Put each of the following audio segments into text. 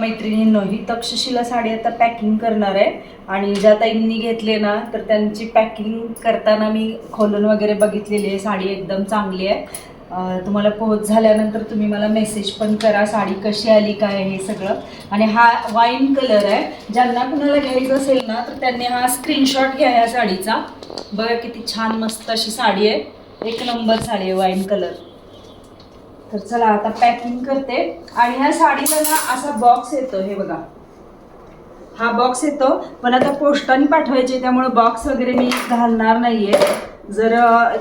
मैत्रिणींनोही तक्षशिला साडी आता पॅकिंग करणार आहे. आणि ज्या ताईंनी घेतले ना तर त्यांची पॅकिंग करताना मी खोलून वगैरे बघितलेली आहे. साडी एकदम चांगली आहे. तुम्हाला पोहोच झाल्यानंतर तुम्ही मला मेसेज पण करा साडी कशी आली काय हे सगळं. आणि हा वाईन कलर आहे. ज्यांना कुणाला घ्यायचं असेल ना तर त्यांनी हा स्क्रीनशॉट घ्या या साडीचा. बघा किती छान मस्त अशी साडी आहे. एक नंबर साडी आहे वाईन कलर तर चला आता पॅकिंग करते. आणि ह्या साडीला ना असा बॉक्स येतो हे बघा. हा बॉक्स येतो. पण आता पोस्टाने पाठवायचे त्यामुळे बॉक्स वगैरे मी घालणार नाहीये. जर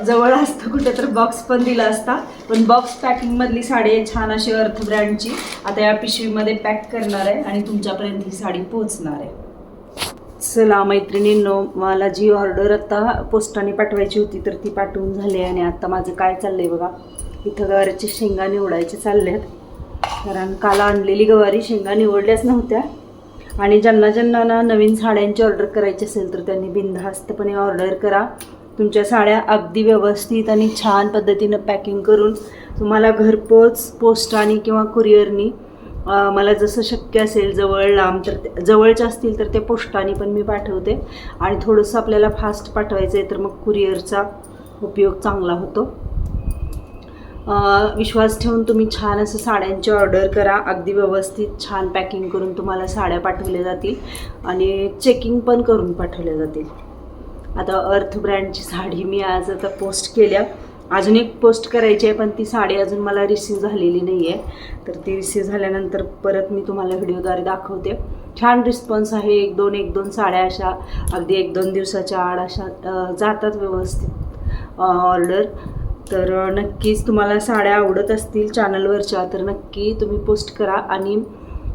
जवळ असतं कुठे तर बॉक्स पण दिला असता. पण बॉक्स पॅकिंगमधली साडी आहे छान अशी अर्थ ब्रँडची आता या पिशवीमध्ये पॅक करणार आहे आणि तुमच्यापर्यंत ही साडी पोहोचणार आहे. चला मैत्रिणींनो मला जी ऑर्डर आता पोस्टाने पाठवायची होती तर ती पाठवून झाली आहे आणि आता माझं काय चाललंय बघा. इथं गवारीची शेंगा निवडायचे चालल्यात. आहेत कारण काल आणलेली गवारी शेंगा निवडल्याच नव्हत्या. आणि ज्यांना ज्यांना ना नवीन साड्यांची ऑर्डर करायची असेल तर त्यांनी बिनधास्तपणे ऑर्डर करा. तुमच्या साड्या अगदी व्यवस्थित आणि छान पद्धतीनं पॅकिंग करून तुम्हाला घरपोच पोस्टाने किंवा कुरिअरनी मला जसं शक्य असेल जवळ लांब तर जवळच्या असतील तर ते पोस्टाने पण मी पाठवते. आणि थोडंसं आपल्याला फास्ट पाठवायचं आहे तर मग कुरिअरचा उपयोग चांगला होतो. विश्वास ठेवून तुम्ही छान असं साड्यांची ऑर्डर करा. अगदी व्यवस्थित छान पॅकिंग करून तुम्हाला साड्या पाठवल्या जातील आणि चेकिंग पण करून पाठवल्या जातील. आता अर्थ ब्रँडची साडी मी आज आता पोस्ट केल्या. अजून एक पोस्ट करायची आहे पण ती साडी अजून मला रिसीव झालेली नाही आहे तर ती रिसीव झाल्यानंतर परत मी तुम्हाला व्हिडिओद्वारे दाखवते. छान रिस्पॉन्स आहे एक दोन एक दोन साड्या अशा अगदी एक दोन दिवसाच्या आड अशा जातात व्यवस्थित ऑर्डर. तर नक्कीच तुम्हाला साड्या आवडत असतील चॅनलवरच्या तर नक्की तुम्ही पोस्ट करा. आणि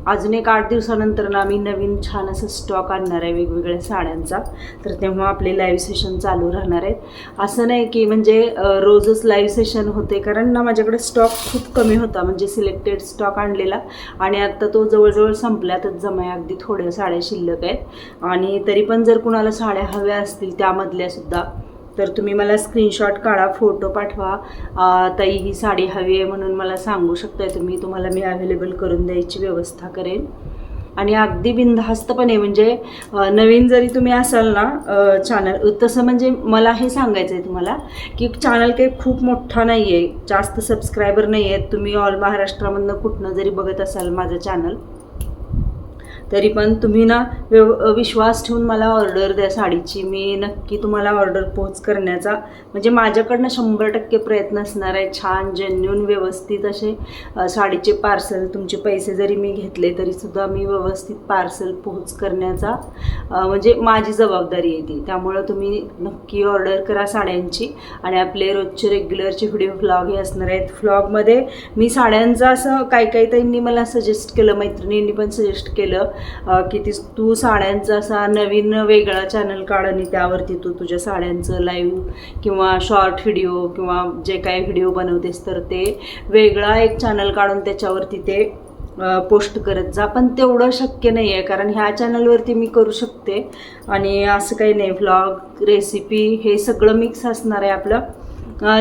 अजून एक आठ दिवसानंतर ना आम्ही नवीन छान असं स्टॉक आणणार आहे वेगवेगळ्या साड्यांचा. तर तेव्हा आपले लाईव्ह सेशन चालू राहणार आहेत. असं नाही की म्हणजे रोजच लाईव्ह सेशन होते. कारण ना माझ्याकडे स्टॉक खूप कमी होता. म्हणजे सिलेक्टेड स्टॉक आणलेला. आणि आत्ता तो जवळजवळ संपल्यातच जमाय. अगदी थोड्या साड्या शिल्लक आहेत. आणि तरी पण जर कुणाला साड्या हव्या असतील त्यामधल्यासुद्धा तर तुम्ही मला स्क्रीनशॉट काढा फोटो पाठवा. ताई ही साडी हवी आहे म्हणून मला सांगू शकताय तुम्ही. तुम्हाला मी अवेलेबल करून द्यायची व्यवस्था करेन. आणि अगदी बिनधास्तपणे म्हणजे नवीन जरी तुम्ही असाल ना चॅनल तसं म्हणजे मला हे सांगायचं आहे तुम्हाला की चॅनल काही खूप मोठा नाही आहे जास्त सबस्क्रायबर नाही आहेत तुम्ही ऑल महाराष्ट्रामधनं कुठनं जरी बघत असाल माझं चॅनल तरी पण तुम्ही ना व्यव विश्वास ठेवून मला ऑर्डर द्या साडीची. मी नक्की तुम्हाला ऑर्डर पोच करण्याचा म्हणजे माझ्याकडनं शंभर टक्के प्रयत्न असणार आहे. छान जेन्युन व्यवस्थित असे साडीचे पार्सल तुमचे पैसे जरी मी घेतले तरीसुद्धा मी व्यवस्थित पार्सल पोहोच करण्याचा म्हणजे माझी जबाबदारी आहे ती. त्यामुळं तुम्ही नक्की ऑर्डर करा साड्यांची. आणि आपले रोजचे रेग्युलरचे व्हिडिओ व्लॉग हे असणार आहेत. व्लॉगमध्ये मी साड्यांचं असं काही काही ताईंनी मला सजेस्ट केलं मैत्रिणींनी पण सजेस्ट केलं. अ, की ती तू साड्यांचं असा नवीन वेगळा चॅनल काढ आणि त्यावरती तू तुझ्या साड्यांचं लाईव्ह किंवा शॉर्ट व्हिडिओ किंवा जे काही व्हिडिओ बनवतेस तर ते वेगळा एक चॅनल काढून त्याच्यावरती ते पोस्ट करत जा. पण तेवढं शक्य नाही आहे कारण ह्या चॅनलवरती मी करू शकते. आणि असं काही नाही व्लॉग रेसिपी हे सगळं मिक्स असणार आहे आपलं.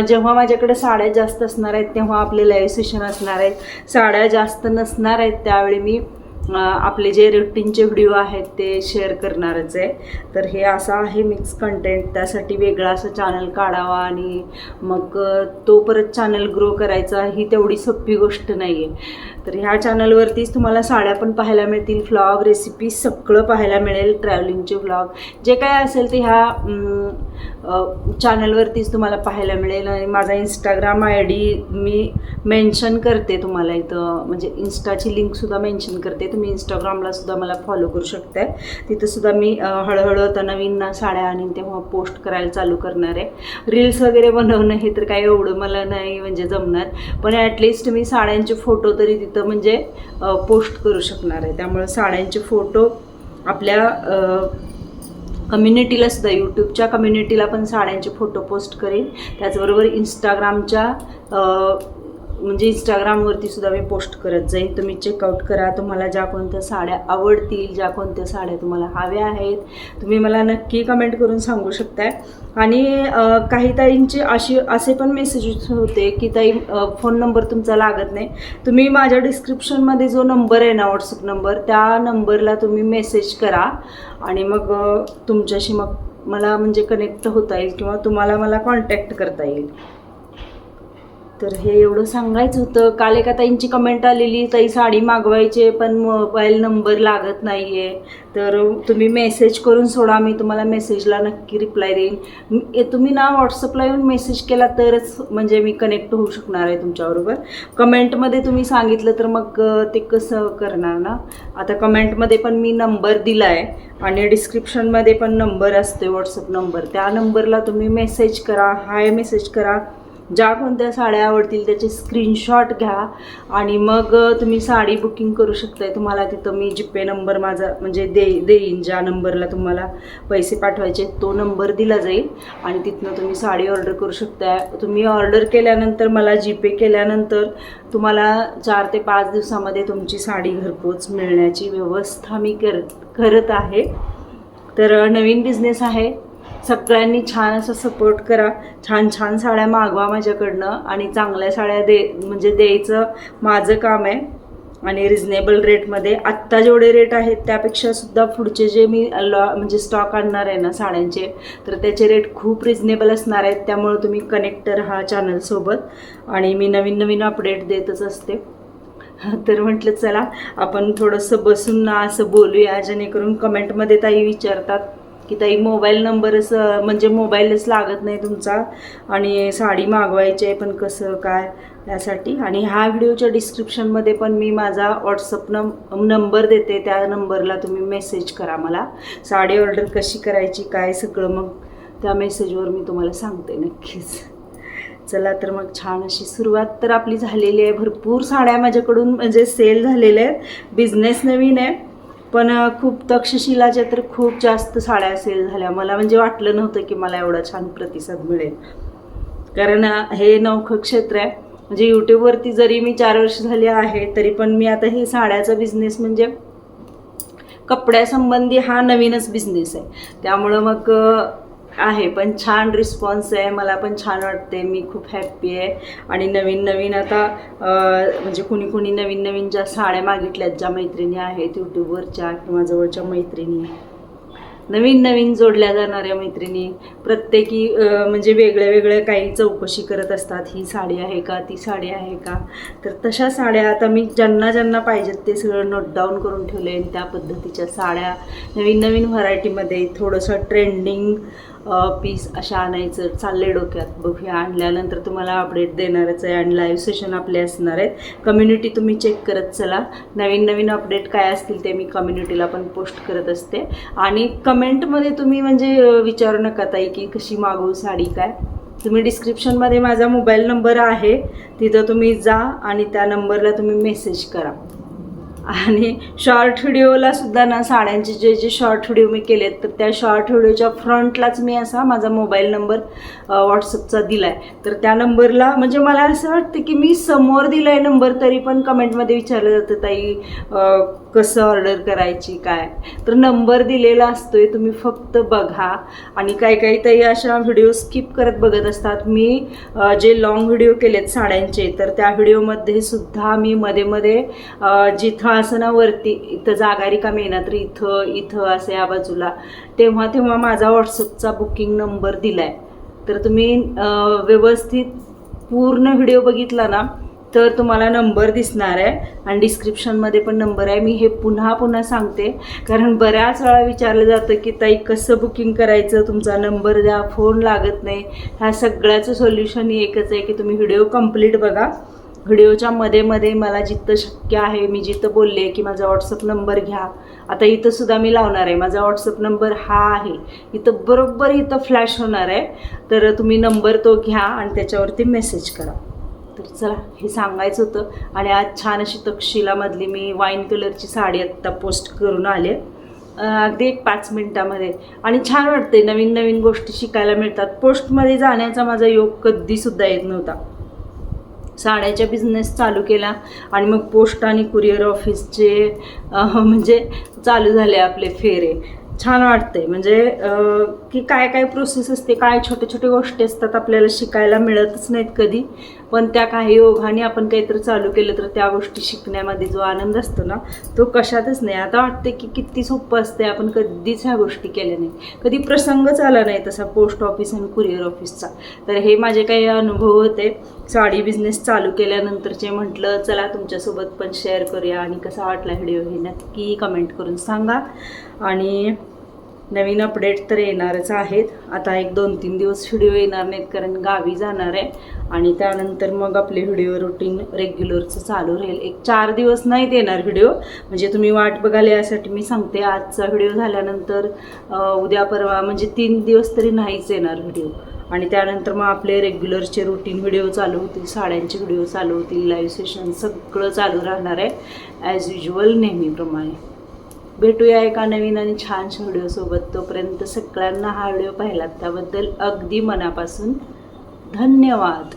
जेव्हा माझ्याकडे साड्या जास्त असणार आहेत तेव्हा आपले लाईव्ह सेशन असणार आहेत. साड्या जास्त नसणार आहेत त्यावेळी मी आपले जे रुटीनचे व्हिडिओ आहेत ते शेअर करणारच आहे. तर हे असं आहे मिक्स कंटेंट त्यासाठी वेगळा असं चॅनल काढावा आणि मग तो परत चॅनल ग्रो करायचा ही तेवढी सोपी गोष्ट नाही आहे तर ह्या चॅनलवरतीच तुम्हाला साड्या पण पाहायला मिळतील फ्लॉग रेसिपी सगळं पाहायला मिळेल ट्रॅव्हलिंगचे व्लॉग जे काय असेल ते ह्या चॅनलवरतीच तुम्हाला पाहायला मिळेल आणि माझा इंस्टाग्राम आय डी मी मेन्शन करते तुम्हाला इथं. म्हणजे इन्स्टाची लिंकसुद्धा मेन्शन करते. तुम्ही इंस्टाग्रामला सुद्धा मला फॉलो करू शकताय. तिथं सुद्धा मी हळूहळू आता नवीन साड्या आणीन तेव्हा पोस्ट करायला चालू करणार आहे. रील्स वगैरे बनवणं हे तर काही एवढं मला नाही म्हणजे जमणार. पण ॲटलिस्ट मी साड्यांचे फोटो तरी तिथं म्हणजे पोस्ट करू शकणार आहे. त्यामुळे साड्यांचे फोटो आपल्या कम्युनिटीला सुद्धा यूट्यूबच्या कम्युनिटीला पण साड्यांचे फोटो पोस्ट करेन. त्याचबरोबर इंस्टाग्रामच्या म्हणजे इंस्टाग्रामवरती सुद्धा मी पोस्ट करत जाईन. तुम्ही चेकआउट करा. तुम्हाला ज्या कोणत्या साड्या आवडतील ज्या कोणत्या साड्या तुम्हाला हव्या आहेत तुम्ही मला नक्की कमेंट करून सांगू शकताय. आणि काही ताईंचे अशी असे पण मेसेजेस होते की ताई फोन नंबर तुमचा लागत नाही. तुम्ही माझ्या डिस्क्रिप्शनमध्ये जो नंबर आहे ना व्हॉट्सअप नंबर त्या नंबरला तुम्ही मेसेज करा. आणि मग तुमच्याशी मग मला म्हणजे कनेक्ट होता येईल किंवा तुम्हाला मला कॉन्टॅक्ट करता येईल. तर हे एवढं सांगायचं होतं. काल एका ताईंची कमेंट आलेली ताई साडी मागवायची पण मोबाईल नंबर लागत नाही आहे तर तुम्ही मेसेज करून सोडा मी तुम्हाला मेसेजला नक्की रिप्लाय देईन. तुम्ही ना व्हॉट्सअपला येऊन मेसेज केला तरच म्हणजे मी कनेक्ट होऊ शकणार आहे तुमच्याबरोबर. कमेंटमध्ये तुम्ही सांगितलं तर मग ते कसं करणार ना? आता कमेंटमध्ये पण मी नंबर दिला आहे आणि डिस्क्रिप्शनमध्ये पण नंबर असते व्हॉट्सअप नंबर त्या नंबरला तुम्ही मेसेज करा हाय मेसेज करा. ज्या कोणत्या साड्या आवडतील त्याचे स्क्रीनशॉट घ्या. आणि मग तुम्ही साडी बुकिंग करू शकताय. तुम्हाला तिथं मी जीपे नंबर माझा म्हणजे दे देईन ज्या नंबरला तुम्हाला पैसे पाठवायचे तो नंबर दिला जाईल. आणि तिथनं तुम्ही साडी ऑर्डर करू शकताय. तुम्ही ऑर्डर केल्यानंतर मला जीपे केल्यानंतर तुम्हाला चार ते पाच दिवसामध्ये तुमची साडी घरपोच मिळण्याची व्यवस्था मी कर करत आहे. तर नवीन बिझनेस आहे. सगळ्यांनी छान असं सपोर्ट करा. छान छान साड्या मागवा माझ्याकडनं आणि चांगल्या साड्या दे म्हणजे द्यायचं माझं काम आहे. आणि रिझनेबल रेटमध्ये आत्ता जेवढे रेट आहेत त्यापेक्षा सुद्धा पुढचे जे मी लॉ म्हणजे स्टॉक आणणार आहे ना साड्यांचे तर त्याचे रेट खूप रिझनेबल असणार आहेत. त्यामुळे तुम्ही कनेक्ट राहा चॅनलसोबत आणि मी नवीन नवीन अपडेट देतच असते. तर म्हटलं चला आपण थोडंसं बसून ना असं बोलूया जेणेकरून कमेंटमध्ये ताई विचारतात. की ताई मोबाईल नंबरच म्हणजे मोबाईलच लागत नाही तुमचा. आणि साडी मागवायची आहे पण कसं काय यासाठी. आणि ह्या व्हिडिओच्या डिस्क्रिप्शनमध्ये पण मी माझा व्हॉट्सअप नम नंबर देते. त्या नंबरला तुम्ही मेसेज करा मला. साडी ऑर्डर कशी करायची काय सगळं मग त्या मेसेजवर मी तुम्हाला सांगते नक्कीच. चला तर मग छान अशी सुरुवात तर आपली झालेली आहे. भरपूर साड्या माझ्याकडून म्हणजे सेल झालेल्या आहेत. बिझनेस नवीन आहे. पण खूप तक्षशिलाच्या तर खूप जास्त साड्या सेल झाल्या. मला म्हणजे वाटलं नव्हतं की मला एवढा छान प्रतिसाद मिळेल. कारण हे नौखं क्षेत्र आहे. म्हणजे यूट्यूबवरती जरी मी चार वर्ष झाली आहे तरी पण मी आता हे साड्याचा बिझनेस म्हणजे कपड्यासंबंधी हा नवीनच बिझनेस आहे. त्यामुळं मग आहे पण छान रिस्पॉन्स आहे. मला पण छान वाटते मी खूप हॅप्पी आहे. आणि नवीन नवीन आता म्हणजे कुणी कुणी नवीन नवीन ज्या साड्या मागितल्यात ज्या मैत्रिणी आहेत यूट्यूबवरच्या किंवा जवळच्या मैत्रिणी नवीन नवीन जोडल्या जाणाऱ्या मैत्रिणी प्रत्येकी म्हणजे वेगळ्या वेगळ्या काही चौकशी करत असतात. ही साडी आहे का? ती साडी आहे का? तर तशा साड्या आता मी ज्यांना ज्यांना पाहिजेत ते सगळं नोट डाऊन करून ठेवले आणि त्या पद्धतीच्या साड्या नवीन नवीन व्हरायटीमध्ये थोडंसं ट्रेंडिंग पीस अशा आणायचं चालले डोक्यात. बघूया आणल्यानंतर तुम्हाला अपडेट देणारच आहे आणि लाईव्ह सेशन आपले असणार आहेत. कम्युनिटी तुम्ही चेक करत चला. नवीन नवीन अपडेट काय असतील ते मी कम्युनिटीला पण पोस्ट करत असते. आणि कमेंटमध्ये तुम्ही म्हणजे विचारू नका ताई की कशी मागवू साडी काय. तुम्ही डिस्क्रिप्शनमध्ये माझा मोबाईल नंबर आहे. तिथं तुम्ही जा आणि त्या नंबरला तुम्ही मेसेज करा. आणि शॉर्ट व्हिडिओला सुद्धा ना साड्यांचे जे जे शॉर्ट व्हिडिओ मी केलेत तर त्या शॉर्ट व्हिडिओच्या फ्रंटलाच मी असा माझा मोबाईल नंबर व्हॉट्सअपचा दिला आहे तर त्या नंबरला म्हणजे मला असं वाटतं की मी समोर दिला आहे नंबर तरी पण कमेंटमध्ये विचारलं जातं ताई कसं ऑर्डर करायची काय? तर नंबर दिलेला असतोय तुम्ही फक्त बघा. आणि काही काही तरी अशा व्हिडिओ स्किप करत बघत असतात. मी जे लॉंग व्हिडिओ केलेत साड्यांचे तर त्या व्हिडिओमध्ये सुद्धा मी मध्ये मध्ये जिथं असं ना वरती इथं जागा रिकामी आहे ना तर इथं इथं असं या बाजूला. तेव्हा तेव्हा माझा व्हॉट्सअपचा बुकिंग नंबर दिला आहे तर तुम्ही व्यवस्थित पूर्ण व्हिडिओ बघितला ना तर तुम्हाला नंबर दिसणार आहे आणि डिस्क्रिप्शनमध्ये पण नंबर आहे. मी हे पुन्हा पुन्हा सांगते. कारण बऱ्याच वेळा विचारलं जातं की ताई कसं बुकिंग करायचं? तुमचा नंबर द्या फोन लागत नाही. ह्या सगळ्याचं सोल्युशन एकच आहे की तुम्ही व्हिडिओ कंप्लीट बघा. व्हिडिओच्या मध्ये मध्ये मला जिथं शक्य आहे मी जिथं बोलले की माझा व्हॉट्सअप नंबर घ्या. आता इथं सुद्धा मी लावणार आहे. माझा व्हॉट्सअप नंबर हा आहे. इथं बरोबर इथं फ्लॅश होणार आहे. तर तुम्ही नंबर तो घ्या आणि त्याच्यावरती मेसेज करा. चला हे सांगायचं होतं. आणि आज छान अशी तक्षशिलामधली मी वाईन कलरची साडी आत्ता पोस्ट करून आले. अगदी एक पाच मिनटामध्ये. आणि छान वाटते नवीन नवीन गोष्टी शिकायला मिळतात. पोस्टमध्ये जाण्याचा माझा योग कधीसुद्धा येत नव्हता. साड्याचा बिझनेस चालू केला आणि मग पोस्ट आणि कुरिअर ऑफिसचे म्हणजे चालू झाले आपले फेरे. छान वाटते म्हणजे की काय काय प्रोसेस असते काय छोटे छोटे गोष्टी असतात आपल्याला शिकायला मिळतच नाहीत कधी. पण त्या काही ओघाने आपण काहीतरी चालू केलं तर त्या गोष्टी शिकण्यामध्ये जो आनंद असतो ना तो कशातच नाही. आता वाटते की किती सोपं असते आपण कधीच ह्या गोष्टी केल्या नाही कधी प्रसंगच आला नाही तसा पोस्ट ऑफिस आणि कुरिअर ऑफिसचा. तर हे माझे काही अनुभव होते. साडी बिझनेस चालू केल्यानंतरचे म्हटलं चला तुमच्यासोबत पण शेअर करूया आणि कसा वाटला व्हिडिओ हे नक्की कमेंट करून सांगा. आणि नवीन अपडेट तर येणारच आहेत. आता एक दोन तीन दिवस व्हिडिओ येणार नाहीत कारण गावी जाणार आहे. आणि त्यानंतर मग आपले व्हिडिओ रुटीन रेग्युलरचं चालू राहील. एक चार दिवस नाहीत येणार व्हिडिओ म्हणजे तुम्ही वाट बघाल यासाठी मी सांगते आजचा व्हिडिओ झाल्यानंतर उद्या परवा म्हणजे तीन दिवस तरी नाहीच येणार व्हिडिओ आणि त्यानंतर मग आपले रेग्युलरचे रुटीन व्हिडिओ चालू होतील साड्यांचे व्हिडिओ चालू होतील लाईव्ह सेशन सगळं चालू राहणार आहे ॲज युजल नेहमीप्रमाणे. भेटूया एका नवीन आणि छानशा व्हिडिओसोबत तोपर्यंत सगळ्यांना हा व्हिडिओ पाहिलात. त्याबद्दल अगदी मनापासून धन्यवाद.